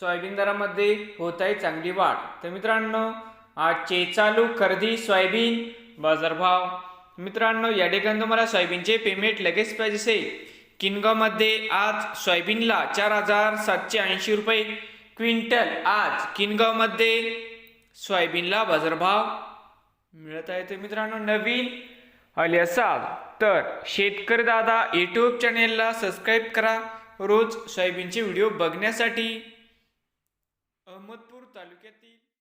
Soybean दरामध्ये होत आहे चांगली वाढ. तर मित्रांनो आजचे चालू खरेदी सोयाबीन बाजारभाव. मित्रांनो या ठिकाणी तुम्हाला सोयाबीनचे पेमेंट लगेच पाहिजे असेल. किनगावमध्ये आज सोयाबीनला चार हजार सातशे ऐंशी रुपये क्विंटल. आज किनगावमध्ये सोयाबीनला बाजारभाव मिळत आहे. तर मित्रांनो नवीन आले असाल तर शेतकरी दादा यूट्यूब चॅनेलला सबस्क्राईब करा. रोज सोयाबीनचे व्हिडिओ बघण्यासाठी अहमदपूर तालुक्यातील